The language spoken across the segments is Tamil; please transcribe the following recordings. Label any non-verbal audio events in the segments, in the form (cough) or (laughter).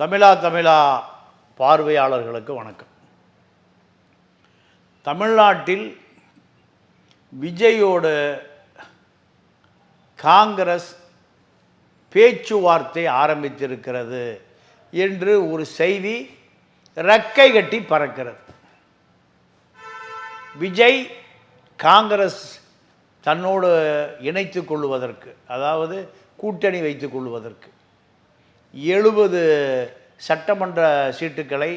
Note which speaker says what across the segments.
Speaker 1: தமிழா தமிழா பார்வையாளர்களுக்கு வணக்கம். தமிழ்நாட்டில் விஜயோடு காங்கிரஸ் பேச்சுவார்த்தை ஆரம்பித்திருக்கிறது என்று ஒரு செய்தி ரெக்கை கட்டி பறக்கிறது. விஜய் காங்கிரஸ் தன்னோடு இணைத்து கொள்வதற்கு அதாவது கூட்டணி வைத்துக் கொள்வதற்கு எழுபது சட்டமன்ற சீட்டுக்களை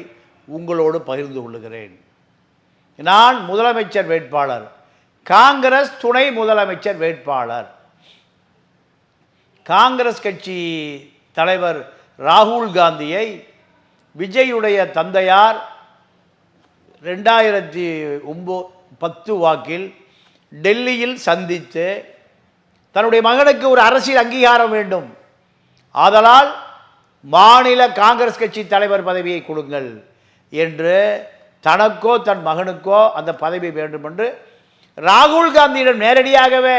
Speaker 1: உங்களோடு பகிர்ந்து கொள்ளுகிறேன். நான் முதலமைச்சர் வேட்பாளர் காங்கிரஸ் துணை முதலமைச்சர் வேட்பாளர். காங்கிரஸ் கட்சி தலைவர் ராகுல் காந்தியை விஜயுடைய தந்தையார் ரெண்டாயிரத்தி ஒம்போ பத்து வாக்கில் டெல்லியில் சந்தித்து தன்னுடைய மகனுக்கு ஒரு அரசியல் அங்கீகாரம் வேண்டும். ஆதலால் மாநில காங்கிரஸ் கட்சி தலைவர் பதவியை கொடுங்கள் என்று தனக்கோ தன் மகனுக்கோ அந்த பதவி வேண்டும் என்று ராகுல் காந்தியிடம் நேரடியாகவே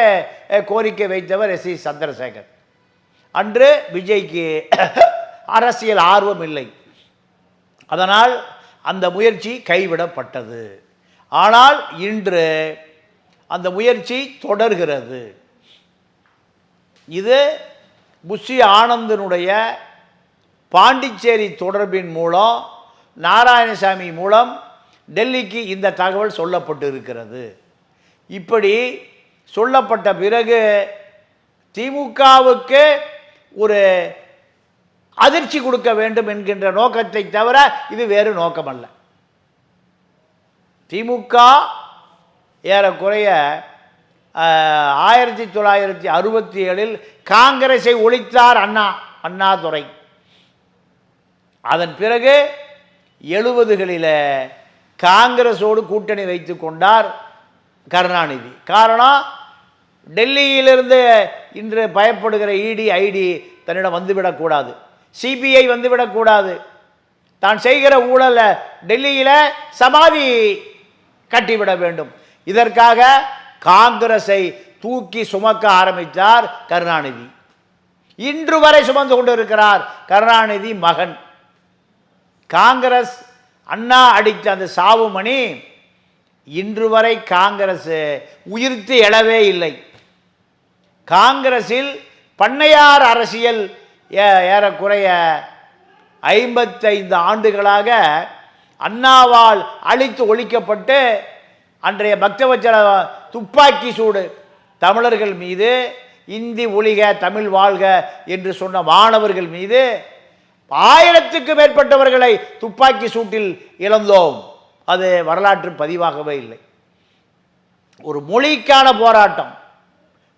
Speaker 1: கோரிக்கை வைத்தவர் எஸ் சி சந்திரசேகர். அன்று விஜய்க்கு (coughs) அரசியல் ஆர்வம் இல்லை. அதனால் அந்த முயற்சி கைவிடப்பட்டது. ஆனால் இன்று அந்த முயற்சி தொடர்கிறது. இது புஷி ஆனந்தனுடைய பாண்டிச்சேரி தொடர்பின் மூலம் நாராயணசாமி மூலம் டெல்லிக்கு இந்த தகவல் சொல்லப்பட்டு இருக்கிறது இப்படி சொல்லப்பட்ட பிறகு திமுகவுக்கு ஒரு அதிர்ச்சி கொடுக்க வேண்டும் என்கின்ற நோக்கத்தை தவிர இது வேறு நோக்கமல்ல. திமுக ஏறக்குறைய ஆயிரத்தி தொள்ளாயிரத்தி அறுபத்தி ஏழில் காங்கிரஸை ஒழித்தார் அண்ணா அண்ணாதுரை. அதன் பிறகு எழுபதுகளில் காங்கிரஸோடு கூட்டணி வைத்து கொண்டார் கருணாநிதி. காரணம் டெல்லியிலிருந்து இன்று பயப்படுகிற இடி ஐடி தன்னிடம் வந்துவிடக்கூடாது. சிபிஐ வந்துவிடக்கூடாது. தான் செய்கிற ஊழலை டெல்லியில் சமாதி கட்டிவிட வேண்டும். இதற்காக காங்கிரஸை தூக்கி சுமக்க ஆரம்பித்தார் கருணாநிதி. இன்று வரை சுமந்து கொண்டிருக்கிறார் கருணாநிதி மகன். காங்கிரஸ் அண்ணா அடித்த அந்த சாவுமணி இன்று வரை காங்கிரஸ் உயிர்த்து எழவே இல்லை. காங்கிரஸில் பண்ணையார் அரசியல் ஏ- ஏறக்குறைய ஐம்பத்தைந்து ஆண்டுகளாக அண்ணாவால் அழித்து ஒழிக்கப்பட்டு அன்றைய பக்தவச்சல துப்பாக்கி சூடு தமிழர்கள் மீது இந்தி ஒழிக தமிழ் வாழ்க என்று சொன்ன மாணவர்கள் மீது ஆயிரத்துக்கு மேற்பட்டவர்களை துப்பாக்கி சூட்டில் இழந்தோம். அது வரலாற்று பதிவாகவே இல்லை. ஒரு மொழிக்கான போராட்டம்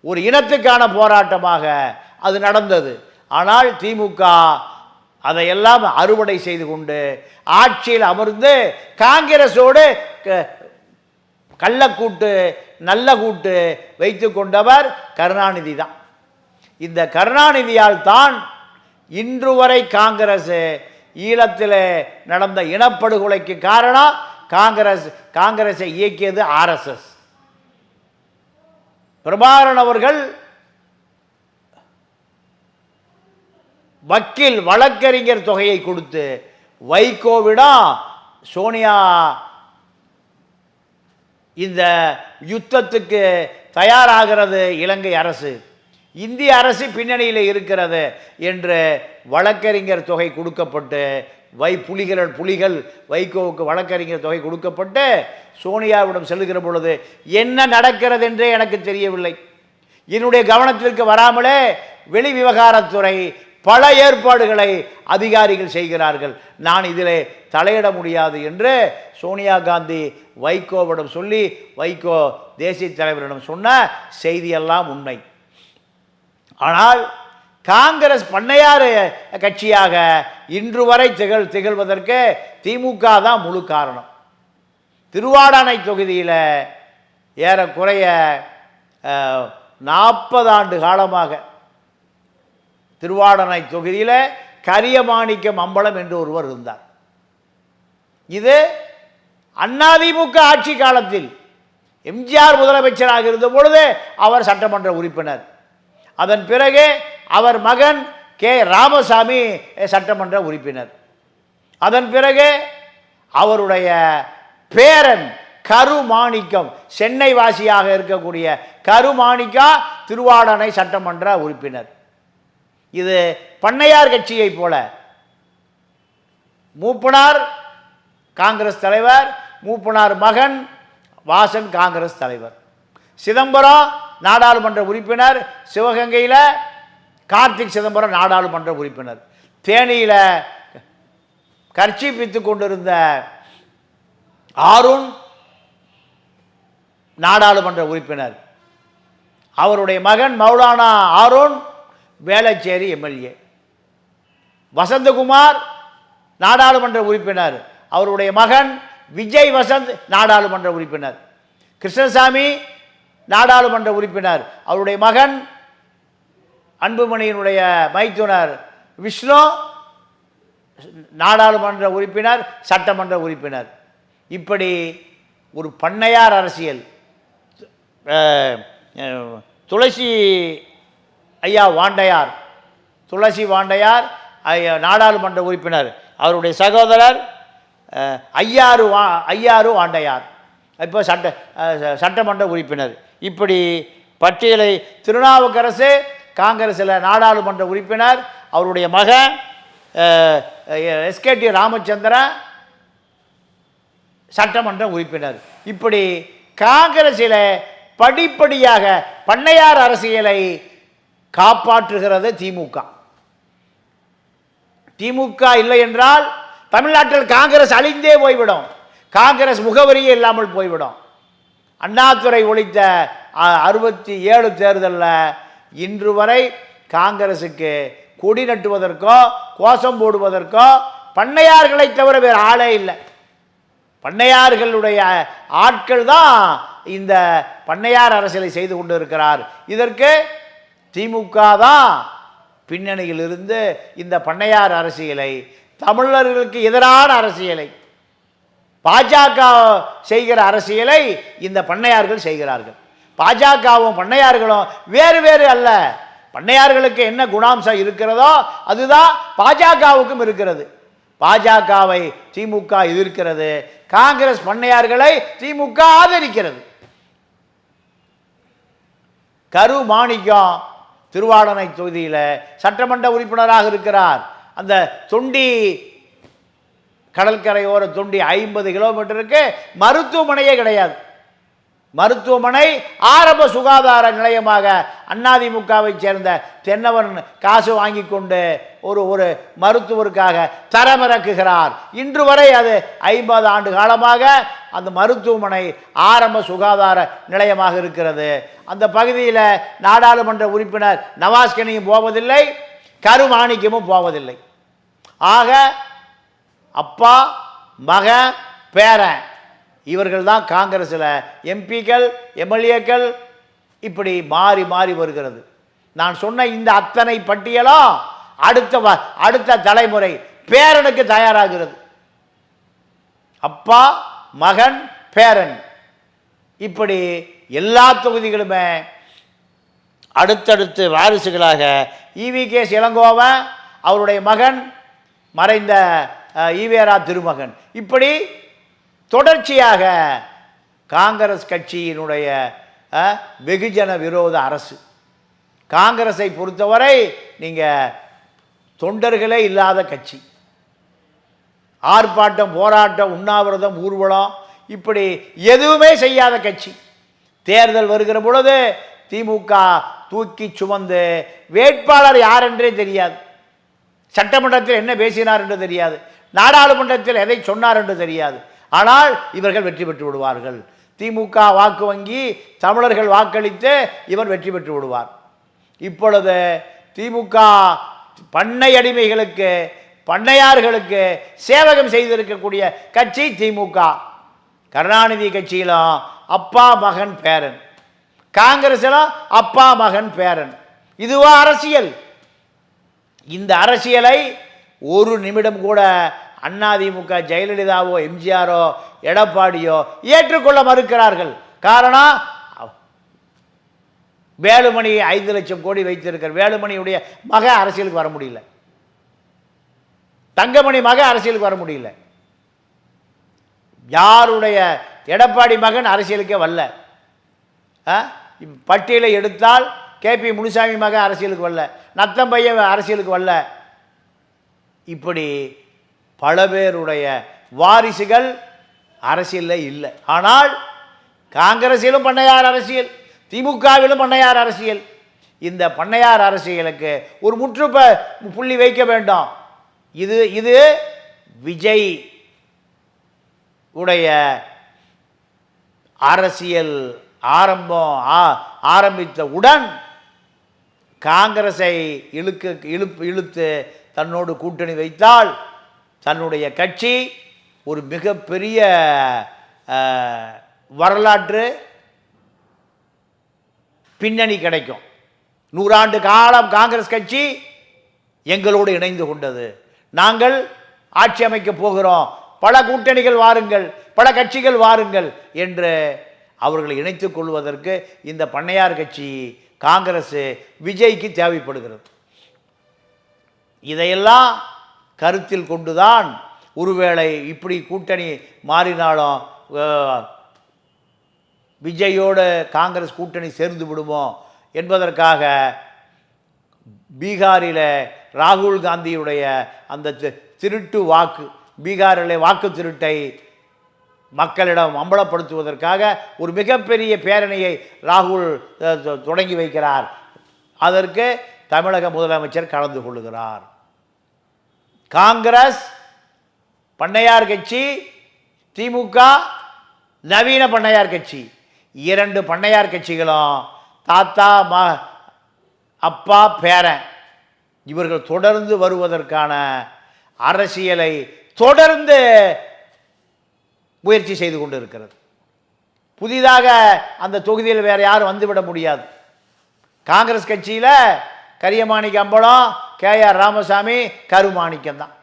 Speaker 1: ஒரு இனத்துக்கான போராட்டமாக அது நடந்தது. ஆனால் திமுக அதையெல்லாம் அறுவடை செய்து கொண்டு ஆட்சியில் அமர்ந்து காங்கிரஸோடு க- கள்ளக்கூட்டு நல்ல கூட்டு வைத்து கொண்டவர் கருணாநிதி தான். இந்த கருணாநிதியால் தான் இன்று வரை காங்கிரஸ் ஈழத்தில் நடந்த இனப்படுகொலைக்கு காரணம் காங்கிரஸ் காங்கிரஸை இயக்கியது ஆர்எஸ்எஸ். பிரபாகரன் அவர்கள் வக்கீல் வழக்கறிஞர் தொகையை கொடுத்து வைகோவிடம் சோனியா இந்த யுத்தத்துக்கு தயாராகிறது இலங்கை அரசு. இந்திய அரசு பின்னணியில் இருக்கிறது என்று வழக்கறிஞர் தொகை கொடுக்கப்பட்டு வை புலிகள் புலிகள் வைகோவுக்கு வழக்கறிஞர் தொகை கொடுக்கப்பட்டு சோனியாவிடம் செல்லுகிற பொழுது என்ன நடக்கிறது என்றே எனக்கு தெரியவில்லை. என்னுடைய கவனத்திற்கு வராமலே வெளி விவகாரத்துறை பல ஏற்பாடுகளை அதிகாரிகள் செய்கிறார்கள். நான் இதிலே தலையிட முடியாது என்று சோனியா காந்தி வைகோவிடம் சொல்லி வைகோ தேசிய தலைவரிடம் சொன்ன செய்தியெல்லாம் உண்மை. ஆனால் காங்கிரஸ் பண்ணையார் கட்சியாக இன்று வரை திகழ் திகழ்வதற்கு திமுக தான் முழு காரணம். திருவாடானை தொகுதியில் ஏறக்குறைய நாற்பது ஆண்டு காலமாக திருவாடனை தொகுதியில் கரியமாணிக்கம் அம்பலம் என்று ஒருவர் இருந்தார். இது அதிமுக ஆட்சி காலத்தில் எம்ஜிஆர் முதலமைச்சராக இருந்த பொழுது அவர் சட்டமன்ற உறுப்பினர். அதன் பிறகு அவர் மகன் கே. ராமசாமி சட்டமன்ற உறுப்பினர். அதன் பிறகு அவருடைய பேரன் கருமாணிக்கம் சென்னை வாசியாக இருக்கக்கூடிய கருமாணிக்கா திருவாடனை சட்டமன்ற உறுப்பினர். இது பண்ணையார் கட்சியைப் போல. மூப்பனார் காங்கிரஸ் தலைவர் மூப்பனார் மகன் வாசன் காங்கிரஸ் தலைவர். சிதம்பரம் நாடாளுமன்ற உறுப்பினர் சிவகங்கையில் கார்த்திக் சிதம்பரம் நாடாளுமன்ற உறுப்பினர். தேனியில் கர்ச்சி பித்து கொண்டிருந்த ஆருண் நாடாளுமன்ற உறுப்பினர். அவருடைய மகன் மௌலானா ஆருண் வேளச்சேரி எம்எல்ஏ. வசந்தகுமார் நாடாளுமன்ற உறுப்பினர். அவருடைய மகன் விஜய் வசந்த் நாடாளுமன்ற உறுப்பினர். கிருஷ்ணசாமி நாடாளுமன்ற உறுப்பினர் அவருடைய மகன் அன்புமணியினுடைய மைத்துனர் விஷ்ணு நாடாளுமன்ற உறுப்பினர் சட்டமன்ற உறுப்பினர். இப்படி ஒரு பண்ணையார் அரசியல் துளசி ஐயா வாண்டையார் துளசி வாண்டையார் ஐயா- நாடாளுமன்ற உறுப்பினர். அவருடைய சகோதரர் ஐயாறு வா ஐயாறு வாண்டையார். இப்போ சட்ட சட்டமன்ற உறுப்பினர். இப்படி பட்டியலை திருநாவுக்கரசு காங்கிரஸில் நாடாளுமன்ற உறுப்பினர் அவருடைய மகன் எஸ்கேடி ராமச்சந்திரன் சட்டமன்ற உறுப்பினர். இப்படி காங்கிரஸில் படிப்படியாக பண்ணையார் அரசியலை காப்பாற்றுகிறது திமுக. திமுக இல்லை என்றால் தமிழ்நாட்டில் காங்கிரஸ் அழிந்தே போய்விடும். காங்கிரஸ் முகவரியே இல்லாமல் போய்விடும். அண்ணாதுரை ஒழித்த அ- அறுபத்தி ஏழு தேர்தலில் இன்று வரை காங்கிரஸுக்கு கொடி நட்டுவதற்கோ கோஷம் போடுவதற்கோ பண்ணையார்களை தவிர வேறு ஆளே இல்லை. பண்ணையார்களுடைய ஆட்கள் தான் இந்த பண்ணையார் அரசியலை செய்து கொண்டு இருக்கிறார் இதற்கு திமுக தான் பின்னணியில் இருந்து இந்த பண்ணையார் அரசியலை தமிழர்களுக்கு எதிரான அரசியலை பாஜக செய்கிற அரசியலை இந்த பண்ணையார்கள் செய்கிறார்கள். பாஜகவும் பண்ணையார்களும் வேறு வேறு அல்ல. பண்ணையார்களுக்கு என்ன குணாம்சம் இருக்கிறதோ அதுதான் பாஜகவுக்கும் இருக்கிறது. பாஜகவை திமுக எதிர்க்கிறது. காங்கிரஸ் பண்ணையார்களை திமுக ஆதரிக்கிறது. கரு மாணிக்கம் திருவாடனை தொகுதியில் சட்டமன்ற உறுப்பினராக இருக்கிறார். அந்த தொண்டி கடற்கரையோர தொண்டி ஐம்பது கிலோமீட்டருக்கு மருத்துவமனையே கிடையாது. மருத்துவமனை ஆரம்ப சுகாதார நிலையமாக அதிமுகவை சேர்ந்த தென்னவன் காசு வாங்கி கொண்டு ஒரு ஒரு மருத்துவருக்காக தரமிறக்குகிறார். இன்று வரை அது ஐம்பது ஆண்டு காலமாக அந்த மருத்துவமனை ஆரம்ப சுகாதார நிலையமாக இருக்கிறது. அந்த பகுதியில் நாடாளுமன்ற உறுப்பினர் நவாஸ்கனியும் போவதில்லை கருமாணிக்கமும் போவதில்லை. ஆக அப்பா மகன் பேரன் இவர்கள் தான் காங்கிரஸில். எம்பிக்கள் எம்எல்ஏக்கள் இப்படி மாறி மாறி வருகிறது. நான் சொன்ன இந்த அத்தனை பட்டியலும் அடுத்த வ- அடுத்த தலைமுறை பேரனுக்கு தயாராகிறது. அப்பா மகன் பேரன். இப்படி எல்லா தொகுதிகளுமே அடுத்தடுத்து வாரிசுகளாக இவி கேஸ் இளங்கோவன் அவருடைய மகன் மறைந்த ஈவேரா திருமகன். இப்படி தொடர்ச்சியாக காங்கிரஸ் கட்சியினுடைய வெகுஜன விரோத அரசு. காங்கிரஸை பொறுத்தவரை நீங்கள் தொண்டர்களே இல்லாத கட்சி. ஆர்ப்பாட்டம் போராட்டம் உண்ணாவிரதம் ஊர்வலம் இப்படி எதுவுமே செய்யாத கட்சி. தேர்தல் வருகிற பொழுது திமுக தூக்கி சுமந்து வேட்பாளர் யார் என்றே தெரியாது. சட்டமன்றத்தில் என்ன பேசினார் என்று தெரியாது. நாடாளுமன்றத்தில் எதை சொன்னார் என்று தெரியாது. ஆனால் இவர்கள் வெற்றி பெற்று விடுவார்கள். திமுக வாக்கு வங்கி தமிழர்கள் வாக்களித்து இவர் வெற்றி பெற்று விடுவார். இப்பொழுது திமுக பண்ணை அடிமைகளுக்கு பண்ணையார்களுக்கு சேவகம் செய்திருக்கக்கூடிய கட்சி திமுக. கருணாநிதி கட்சியிலும் அப்பா மகன் பேரன். காங்கிரஸிலும் அப்பா மகன் பேரன். இதுவா அரசியல். இந்த அரசியலை ஒரு நிமிடம் கூட அதிமுக ஜெயலலிதாவோ எம்ஜிஆரோ எடப்பாடியோ ஏற்றுக்கொள்ள மறுக்கிறார்கள். காரணம் வேலுமணி ஐந்து லட்சம் கோடி வைத்திருக்கிற வேலுமணியுடைய மக அரசியலுக்கு வர முடியல. தங்கமணி மக அரசியலுக்கு வர முடியல. யாருடைய எடப்பாடி மகன் அரசியலுக்கே வரல. ஆ? பட்டியலை எடுத்தால் கேபி முனுசாமி மகன் அரசியலுக்கு வரல. நத்தம் பையன் அரசியலுக்கு வரல. இப்படி பல பேருடைய வாரிசுகள் அரசியலில் இல்லை. ஆனால் காங்கிரஸிலும் பண்ணையார் அரசியல் திமுகவிலும் பண்ணையார் அரசியல். இந்த பண்ணையார் அரசியலுக்கு ஒரு முற்றுப்ப புள்ளி வைக்க வேண்டும். இது இது விஜய் உடைய அரசியல் ஆரம்பம் ஆ- ஆரம்பித்தவுடன் காங்கிரஸை இழுக்க இழுப்பு இழுத்து தன்னோடு கூட்டணி வைத்தால் தன்னுடைய கட்சி ஒரு மிகப்பெரிய வரலாற்று பின்னணி கிடைக்கும். நூறாண்டு காலம் காங்கிரஸ் கட்சி எங்களோடு இணைந்து கொண்டது. நாங்கள் ஆட்சி அமைக்கப் போகிறோம். பல கூட்டணிகள் வாருங்கள் பல கட்சிகள் வாருங்கள் என்று அவர்களை இணைத்துக் கொள்வதற்கு இந்த பண்ணையார் கட்சி காங்கிரஸ் விஜய்க்கு தேவைப்படுகிறது. இதையெல்லாம் கருத்தில் கொண்டுதான் ஒருவேளை இப்படி கூட்டணி மாறினாலும் விஜயோடு காங்கிரஸ் கூட்டணி சேர்ந்து விடுமோ என்பதற்காக பீகாரில் ராகுல் காந்தியுடைய அந்த தி- திருட்டு வாக்கு பீகாரில் வாக்கு திருட்டை மக்களிடம் அம்பலப்படுத்துவதற்காக ஒரு மிகப்பெரிய பேரணியை ராகுல் தொடங்கி வைக்கிறார். அதற்கு தமிழக முதலமைச்சர் கலந்து கொள்கிறார் காங்கிரஸ் பண்ணையார் கட்சி திமுக நவீன பண்ணையார் கட்சி. இரண்டு பண்ணையார் கட்சிகளும் தாத்தா ம அப்பா பேரன் இவர்கள் தொடர்ந்து வருவதற்கான அரசியலை தொடர்ந்து முயற்சி செய்து கொண்டு இருக்கிறது புதிதாக அந்த தொகுதியில் வேறு யாரும் வந்துவிட முடியாது. காங்கிரஸ் கட்சியில் கரியமாணிக்கு அம்பலம் கே ஆர் ராமசாமி கருமாணிக்கம் தான்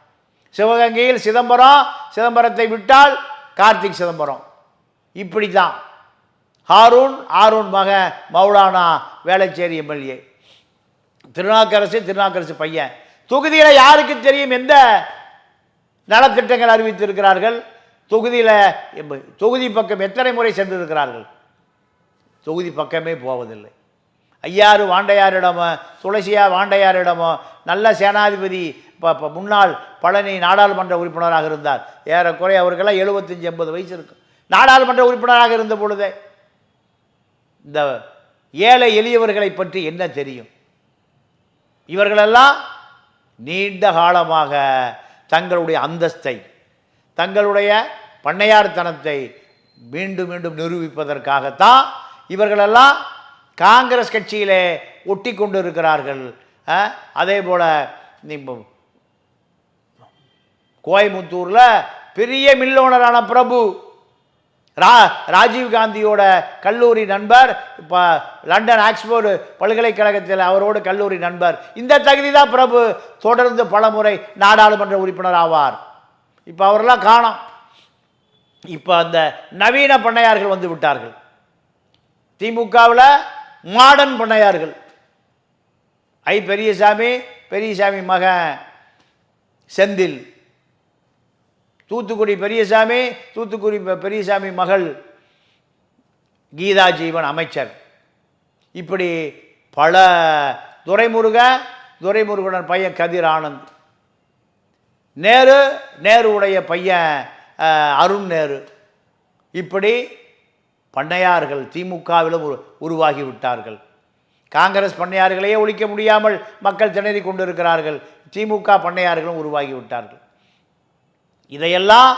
Speaker 1: சிவகங்கையில் சிதம்பரம் சிதம்பரத்தை விட்டால் கார்த்திக் சிதம்பரம். இப்படி தான் ஹாரூன் ஆரூன் மகன் மௌலானா வேளச்சேரி எம்எல்ஏ. திருநாக்கரசு திருநாக்கரசு பையன். தொகுதியில் யாருக்கு தெரியும் எந்த நலத்திட்டங்கள் அறிவித்திருக்கிறார்கள்? தொகுதியில் தொகுதி பக்கம் எத்தனை முறை சென்றிருக்கிறார்கள்? தொகுதி பக்கமே போவதில்லை. ஐயாறு வாண்டையாரிடமோ துளசியா வாண்டையாரிடமோ நல்ல சேனாதிபதி இப்போ முன்னாள் பழனி நாடாளுமன்ற உறுப்பினராக இருந்தார். ஏறக்குறைய அவருக்கெல்லாம் எழுபத்தஞ்சி எண்பது வயசு இருக்கும். நாடாளுமன்ற உறுப்பினராக இருந்த பொழுதே இந்த ஏழை எளியவர்களை பற்றி என்ன தெரியும்? இவர்களெல்லாம் நீண்ட காலமாக தங்களுடைய அந்தஸ்தை தங்களுடைய பண்ணையார்த்தனத்தை மீண்டும் மீண்டும் நிரூபிப்பதற்காகத்தான் இவர்களெல்லாம் காங்கிரஸ் கட்சியிலே ஒட்டி கொண்டு இருக்கிறார்கள் அதே போல் கோயமுத்தூரில் பெரிய மில்லோனரான பிரபு ரா ராஜீவ் காந்தியோட கல்லூரி நண்பர் இப்போ லண்டன் ஆக்ஸ்போர்டு பல்கலைக்கழகத்தில் அவரோடு கல்லூரி நண்பர். இந்த தகுதி தான் பிரபு. தொடர்ந்து பலமுறை நாடாளுமன்ற உறுப்பினர் ஆவார். இப்போ அவரெல்லாம் காணோம். இப்போ அந்த நவீன பண்ணையார்கள் வந்து விட்டார்கள். திமுகவில் மாடர்ன் பண்ணையார்கள். ஐ பெரியசாமி பெரியசாமி மகன் செந்தில். தூத்துக்குடி பெரியசாமி தூத்துக்குடி பெ- பெரியசாமி மகள் கீதா ஜீவன் அமைச்சர். இப்படி பல துரைமுருகன் துரைமுருகன் பையன் கதிர் ஆனந்த். நேரு நேருடைய பையன் அருண் நேரு. இப்படி பண்ணையார்கள் திமுகவிலும் உரு உருவாகிவிட்டார்கள். காங்கிரஸ் பண்ணையார்களையே ஒழிக்க முடியாமல் மக்கள் திணறி கொண்டிருக்கிறார்கள். திமுக பண்ணையார்களும் உருவாகிவிட்டார்கள். இதையெல்லாம்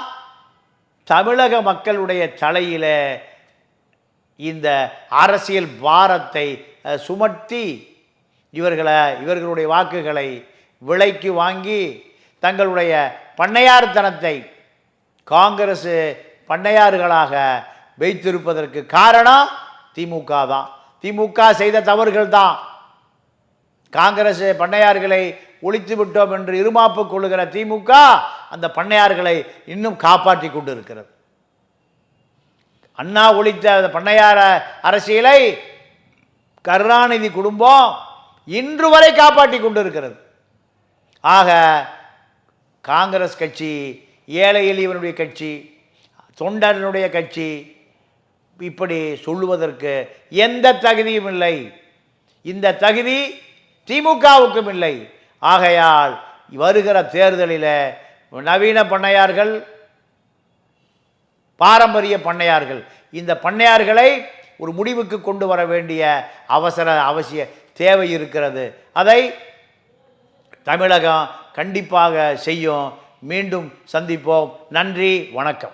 Speaker 1: தமிழக மக்களுடைய தலையில் இந்த அரசியல் பாரத்தை சுமத்தி இவர்களை இவர்களுடைய வாக்குகளை விலைக்கு வாங்கி தங்களுடைய பண்ணையார்த்தனத்தை காங்கிரஸ் பண்ணையார்களாக வைத்திருப்பதற்கு காரணம் திமுக தான். திமுக செய்த தவறுகள் தான். காங்கிரஸ் பண்ணையார்களை ஒழித்து விட்டோம் என்று இருமாப்பு கொள்ளுகிற திமுக அந்த பண்ணையார்களை இன்னும் காப்பாற்றி கொண்டு இருக்கிறது அண்ணா ஒழித்த அந்த பண்ணையார அரசியலை கருணாநிதி குடும்பம் இன்று வரை காப்பாற்றி கொண்டிருக்கிறது. ஆக காங்கிரஸ் கட்சி ஏழை எளியவனுடைய கட்சி தொண்டனுடைய கட்சி இப்படி சொல்லுவதற்கு எந்த தகுதியும் இல்லை. இந்த தகுதி திமுகவுக்கும் இல்லை. ஆகையால் வருகிற தேர்தலில் நவீன பண்ணையார்கள் பாரம்பரிய பண்ணையார்கள் இந்த பண்ணையார்களை ஒரு முடிவுக்கு கொண்டு வர வேண்டிய அவசர அவசிய தேவை இருக்கிறது. அதை தமிழகம் கண்டிப்பாக செய்யும். மீண்டும் சந்திப்போம். நன்றி வணக்கம்.